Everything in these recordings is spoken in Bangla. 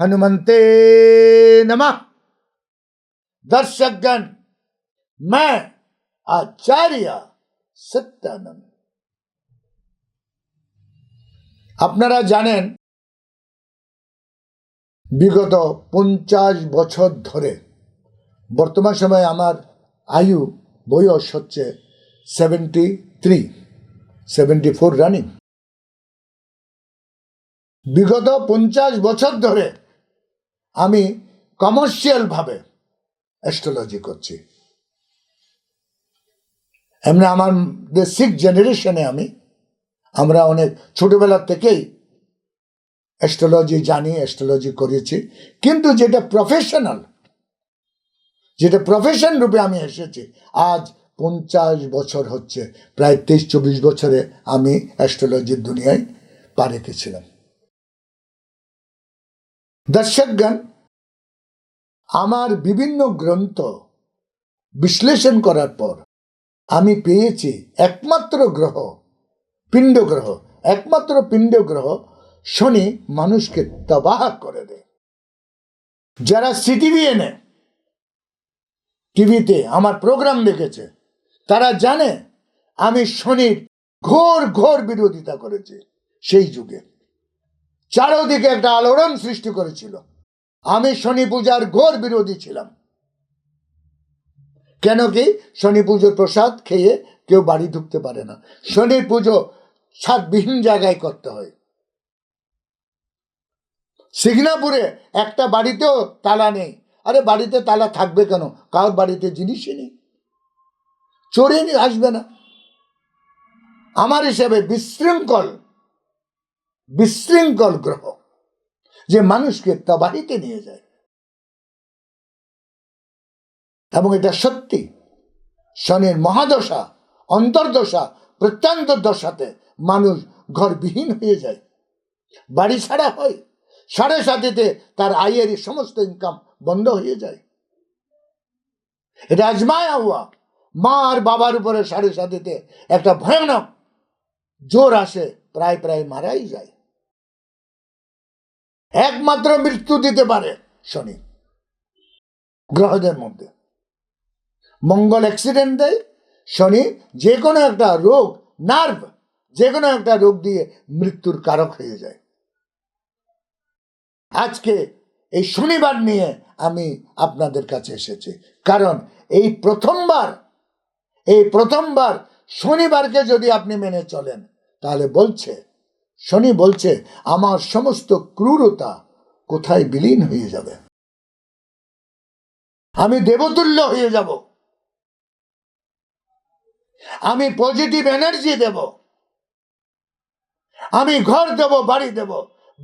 हनुमंते नमः दर्शकगण मैं आचार्य সত্যানন্দ আপনারা জানেন বিগত পঞ্চাশ বছর ধরে বর্তমান সময়ে আমার আয়ু বয়স হচ্ছে seventy three seventy four running বিগত পঞ্চাশ বছর ধরে আমি কমার্শিয়ালভাবে অ্যাস্ট্রোলজি করছি। এমনি আমাদের সিক্স জেনারেশনে আমি, আমরা অনেক ছোটবেলার থেকেই অ্যাস্ট্রোলজি জানি অ্যাস্ট্রোলজি করেছি। কিন্তু যেটা প্রফেশনাল যেটা প্রফেশন রূপে আমি এসেছি, আজ পঞ্চাশ বছর হচ্ছে, প্রায় তেইশ চব্বিশ বছরে আমি অ্যাস্ট্রোলজির দুনিয়ায় পা রেখেছিলাম। দর্শকগণ আমার বিভিন্ন গ্রন্থ বিশ্লেষণ করার পর আমি পেয়েছি একমাত্র গ্রহ পিণ্ড গ্রহ একমাত্র পিণ্ড গ্রহ শনি মানুষকে তবাহ করে দেয়। যারা সিটিভি এনে টিভিতে আমার প্রোগ্রাম দেখেছে, তারা জানে আমি শনির ঘোর ঘোর বিরোধিতা করেছি সেই যুগে। চারোদিকে একটা আলোড়ন সৃষ্টি করেছিল। আমি শনি পূজার ঘোর বিরোধী ছিলাম। কেন কি? শনি পুজোর প্রসাদ খেয়ে কেউ বাড়ি ঢুকতে পারে না। শনির পুজো ছাদবিহীন জায়গায় করতে হয়। সিগনাপুরে একটা বাড়িতেও তালা নেই। আরে বাড়িতে তালা থাকবে কেন? কারোর বাড়িতে জিনিসই নেই। চোরে আসবে না। আমার হিসাবে বিশৃঙ্খল বিশৃঙ্খল গ্রহ। যে মানুষকে তবাহিতে নিয়ে যায়। এবং এটা সত্যি। শনির মহাদশা, অন্তর্দশা প্রত্যন্ত দশাতে মানুষ ঘরবিহীন হয়ে যায়। বাড়ি ছাড়া হয়। সাড়ে সাথেতে তার আয়ের সমস্ত ইনকাম বন্ধ হয়ে যায়। এটা আজমায়া হওয়া মা আর বাবার উপরে সাড়ে সাথেতে একটা ভয়ানক জোর আসে, প্রায় প্রায় মারাই যায়। একমাত্র মৃত্যু দিতে পারে শনি। গ্রহদের মধ্যে। মঙ্গল অ্যাক্সিডেন্ট দেয়, শনি যে কোনো একটা রোগ নার্ভ যে কোনো একটা রোগ দিয়ে মৃত্যুর কারক হয়ে যায়। আজকে এই শনিবার নিয়ে আমি আপনাদের কাছে এসেছি। কারণ এই প্রথমবার এই প্রথমবার শনিবারকে যদি আপনি মেনে চলেন, তাহলে বলছে শনি বলছে, আমার সমস্ত ক্রূরতা কোথায় বিলীন হয়ে যাবে? আমি দেবতুল্য হয়ে যাব। আমি পজিটিভ এনার্জি দেব। আমি ঘর দেব, বাড়ি দেব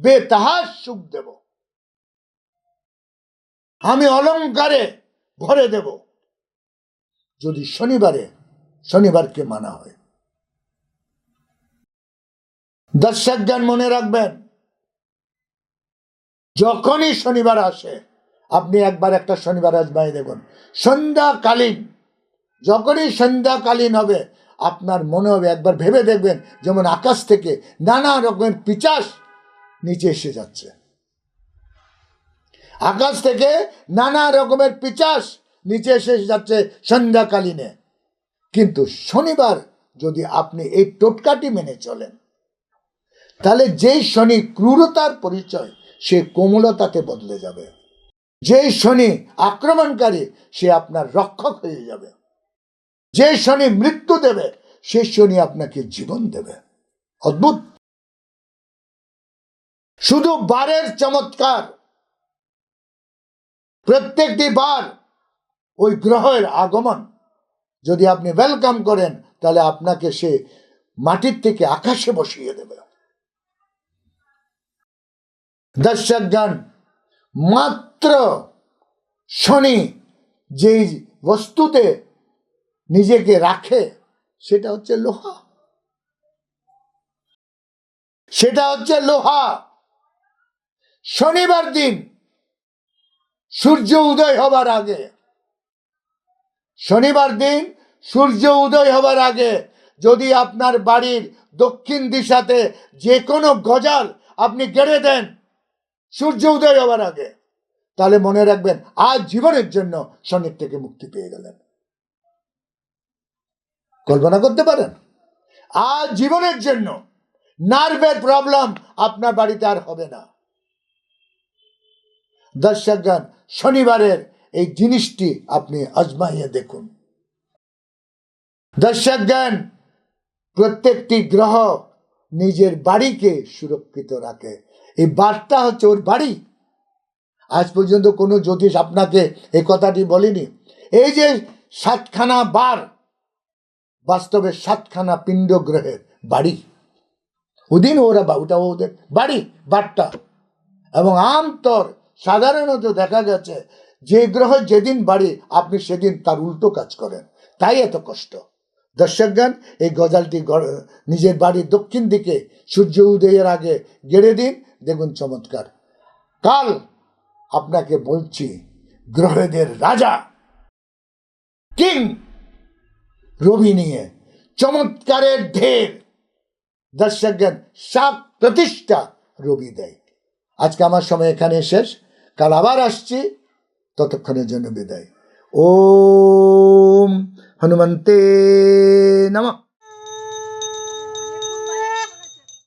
বেতাহার সুখ দেব। আমি অলংকারে ভরে দেব। যদি শনিবারে, শনিবারকে মানা হয় দর্শক জ্ঞান মনে রাখবেন, যখনই শনিবার আসে, আপনি একবার একটা শনিবার আজমাই দেখুন। সন্ধ্যাকালীন, যখনই সন্ধ্যাকালীন হবে, আপনার মনে হবে একবার ভেবে দেখবেন, যেমন আকাশ থেকে নানা রকমের পিচাস নিচে এসে যাচ্ছে। আকাশ থেকে নানা রকমের পিচাস নিচে এসে যাচ্ছে সন্ধ্যাকালীনে। কিন্তু শনিবার যদি আপনি এই টোটকাটি মেনে চলেন তাহলে যেই শনি ক্রূরতার পরিচয়, সে কোমলতাতে বদলে যাবে। যেই শনি আক্রমণকারী, সে আপনার রক্ষক হয়ে যাবে। যে শনি মৃত্যু দেবে, সে শনি আপনাকে জীবন দেবে। অদ্ভুত। শুধু বারের চমৎকার। প্রত্যেকটি বার ওই গ্রহের আগমন। যদি আপনি ওয়েলকাম করেন, তাহলে আপনাকে সে মাটির থেকে আকাশে বসিয়ে দেবে। গান মাত্র শনি যেই বস্তুতে নিজেকে রাখে, সেটা হচ্ছে লোহা। সেটা হচ্ছে লোহা। শনিবার দিন সূর্য উদয় হবার আগে। শনিবার দিন সূর্য উদয় হবার আগে যদি আপনার বাড়ির দক্ষিণ দিশাতে যে কোনো গজাল আপনি গেড়ে দেন সূর্য উদয় হবার আগে। তাহলে মনে রাখবেন, আজ জীবনের জন্য শনির থেকে মুক্তি পেয়ে গেলেন। কল্পনা করতে পারেন? আজ জীবনের জন্য নার্ভের প্রবলেম আপনার বাড়িতে আর হবে না। দর্শকগণ শনিবারের এই জিনিসটি আপনি আজমাইয়ে দেখুন। দর্শকগণ প্রত্যেকটি গ্রহ নিজের বাড়িকে সুরক্ষিত রাখে। এই বারটা হচ্ছে ওর বাড়ি। আজ পর্যন্ত কোনো জ্যোতিষ আপনাকে এই কথাটি বলিনি। এই যে সাতখানা বার, বাস্তবে সাতখানা পিণ্ড গ্রহের বাড়ি। ওদিন ওরা বা- ওটা ওদের বাড়ি বারটা এবং আমতর সাধারণত দেখা গেছে যে গ্রহ যেদিন বাড়ি, আপনি সেদিন তার উল্টো কাজ করেন। তাই এত কষ্ট। দর্শকগণ, এই গজালটি নিজের বাড়ির দক্ষিণ দিকে সূর্য উদয়ের আগে গেড়ে দিন। দেখুন চমৎকার। কাল আপনাকে বলছি, গ্রহদের রাজা, কিং রবি নিয়ে চমৎকারের ঢের দর্শকগণ সাত প্রতিষ্ঠা রবি দেয়। আজকে আমার সময় এখানে শেষ। কাল আবার আসছি। ততক্ষণের জন্য বিদায়। ওম হনুমন্তে নমঃ।